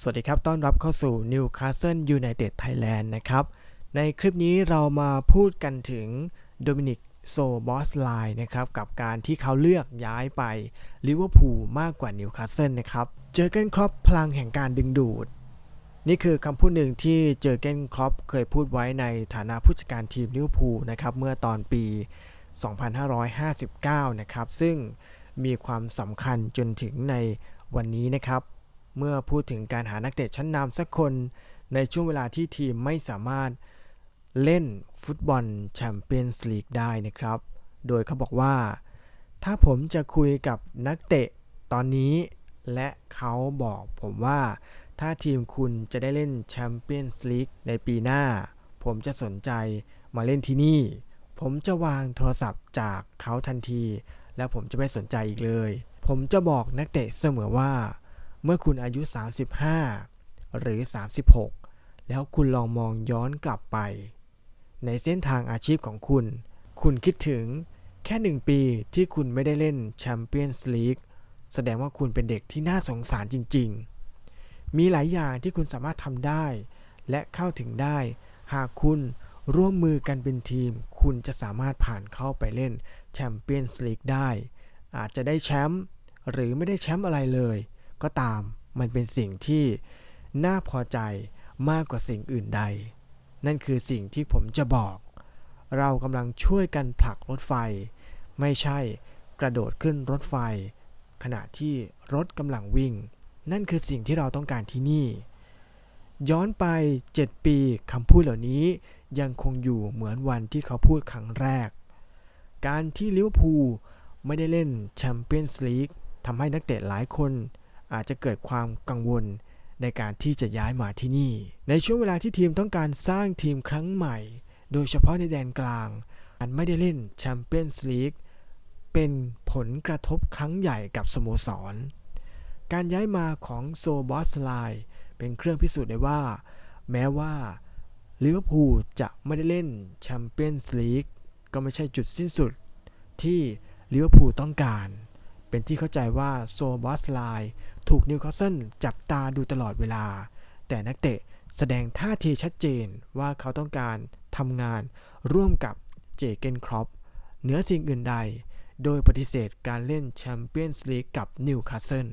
สวัสดีครับ ต้อนรับเข้าสู่ Newcastle United Thailand นะครับ ในคลิปนี้เรามาพูดกันถึงโดมินิกโซบอสไลน์นะครับ กับการที่เขาเลือกย้ายไปลิเวอร์พูลมากกว่านิวคาสเซิลนะครับ เจอเกนครอปพลังแห่งการดึงดูด นี่คือคำพูดหนึ่งที่เจอเกนครอปเคยพูดไว้ในฐานะผู้จัดการทีมลิเวอร์พูลนะครับ เมื่อตอนปี 2559 นะครับ ซึ่งมีความสำคัญจนถึงในวันนี้นะครับ เมื่อพูดถึงการหานักเตะชั้นนำสักคนในช่วงเวลาที่ทีมไม่สามารถเล่นฟุตบอลแชมเปี้ยนส์ลีกได้นะครับ โดยเขาบอกว่า ถ้าผมจะคุยกับนักเตะตอนนี้ และเขาบอกผมว่า ถ้าทีมคุณจะได้เล่นแชมเปี้ยนส์ลีกในปีหน้า ผมจะสนใจมาเล่นที่นี่ ผมจะวางโทรศัพท์จากเขาทันที และผมจะไม่สนใจอีกเลย ผมจะบอกนักเตะเสมอว่า เมื่อคุณอายุ 35 หรือ 36 แล้วคุณลองมองย้อนกลับไป ในเส้นทางอาชีพของคุณ คุณคิดถึงแค่หนึ่งปีที่คุณไม่ได้เล่นแชมเปี้ยนส์ลีกแสดงว่าคุณเป็นเด็กที่น่าสงสารจริง ๆ มีหลายอย่างที่คุณสามารถทำได้ และเข้าถึงได้ หากคุณร่วมมือกันเป็นทีม คุณจะสามารถผ่านเข้าไปเล่นแชมเปี้ยนส์ลีกได้ อาจจะได้แชมป์หรือไม่ได้แชมป์อะไรเลย ก็ตาม มันเป็นสิ่งที่น่าพอใจมากกว่าสิ่งอื่นใด นั่นคือสิ่งที่ผมจะบอก เรากำลังช่วยกันผลักรถไฟ ไม่ใช่กระโดดขึ้นรถไฟ ขณะที่รถกำลังวิ่ง นั่นคือสิ่งที่เราต้องการที่นี่ ย้อนไป 7 ปีคำพูดเหล่านี้ยังคงอยู่เหมือนวันที่เขาพูดครั้งแรก การที่ลิเวอร์พูลไม่ได้เล่นแชมเปี้ยนส์ลีกทำให้นักเตะหลายคน อาจจะเกิดความกังวลในการที่จะย้ายมาที่นี่ ในช่วงเวลาที่ทีมต้องการสร้างทีมครั้งใหม่ โดยเฉพาะในแดนกลางการไม่ได้เล่นแชมเปี้ยนส์ลีกเป็นผลกระทบครั้งใหญ่กับสโมสร การย้ายมาของโซบอสไลเป็นเครื่องพิสูจน์ได้ว่า แม้ว่าลิเวอร์พูลจะไม่ได้เล่นแชมเปี้ยนส์ลีกก็ไม่ใช่จุดสิ้นสุด ที่ลิเวอร์พูลต้องการ เป็นที่เข้าใจว่าโซบอสไลน์ ถูกนิวคาสเซิลจับตาดูตลอดเวลา แต่นักเตะแสดงท่าทีชัดเจนว่าเขาต้องการทำงานร่วมกับเจเกนครอปเหนือสิ่งอื่นใด โดยปฏิเสธการเล่นแชมเปี้ยนส์ลีกกับนิวคาสเซิล